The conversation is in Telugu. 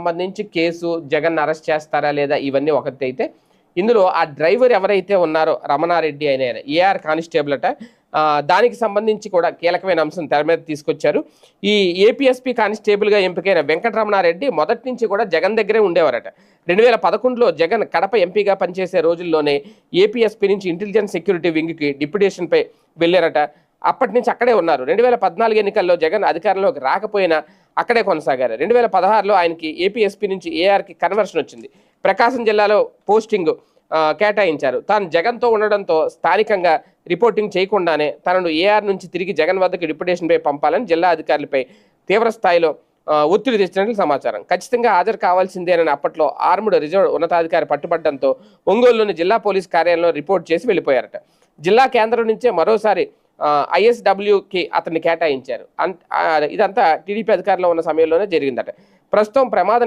సంబంధించి కేసు జగన్ అరెస్ట్ చేస్తారా లేదా ఇవన్నీ ఒకటి అయితే ఇందులో ఆ డ్రైవర్ ఎవరైతే ఉన్నారో రమణారెడ్డి అయిన ఏఆర్ కానిస్టేబుల్ అట దానికి సంబంధించి కూడా కీలకమైన అంశం తెర మీద తీసుకొచ్చారు. ఈ ఏపీఎస్పీ కానిస్టేబుల్గా ఎంపికైన వెంకటరమణారెడ్డి మొదటి నుంచి కూడా జగన్ దగ్గరే ఉండేవారట. రెండు వేల పదకొండులో జగన్ కడప ఎంపీగా పనిచేసే రోజుల్లోనే ఏపీఎస్పీ నుంచి ఇంటెలిజెన్స్ సెక్యూరిటీ వింగ్కి డిప్యుటేషన్పై వెళ్ళారట. అప్పటి నుంచి అక్కడే ఉన్నారు. రెండు వేల పద్నాలుగు ఎన్నికల్లో జగన్ అధికారంలోకి రాకపోయినా అక్కడే కొనసాగారు. రెండు వేల పదహారులో ఆయనకి ఏపీఎస్పీ నుంచి ఏఆర్కి కన్వర్షన్ వచ్చింది. ప్రకాశం జిల్లాలో పోస్టింగ్ కేటాయించారు. తాను జగన్తో ఉండడంతో స్థానికంగా రిపోర్టింగ్ చేయకుండానే తనను ఏఆర్ నుంచి తిరిగి జగన్ వద్దకు డిప్యుటేషన్పై పంపాలని జిల్లా అధికారులపై తీవ్ర స్థాయిలో ఒత్తిడి తెచ్చినట్లు సమాచారం. ఖచ్చితంగా హాజరు కావాల్సిందేనని అప్పట్లో ఆర్ముడ్ రిజర్వ్ ఉన్నతాధికారి పట్టుబడడంతో ఒంగోలులోని జిల్లా పోలీస్ కార్యాలయంలో రిపోర్ట్ చేసి వెళ్ళిపోయారట. జిల్లా కేంద్రం నుంచే మరోసారి ఐఎస్డబ్ల్యూకి అతన్ని కేటాయించారు. అంత ఇదంతా టీడీపీ అధికారంలో ఉన్న సమయంలోనే జరిగిందట. ప్రస్తుతం ప్రమాద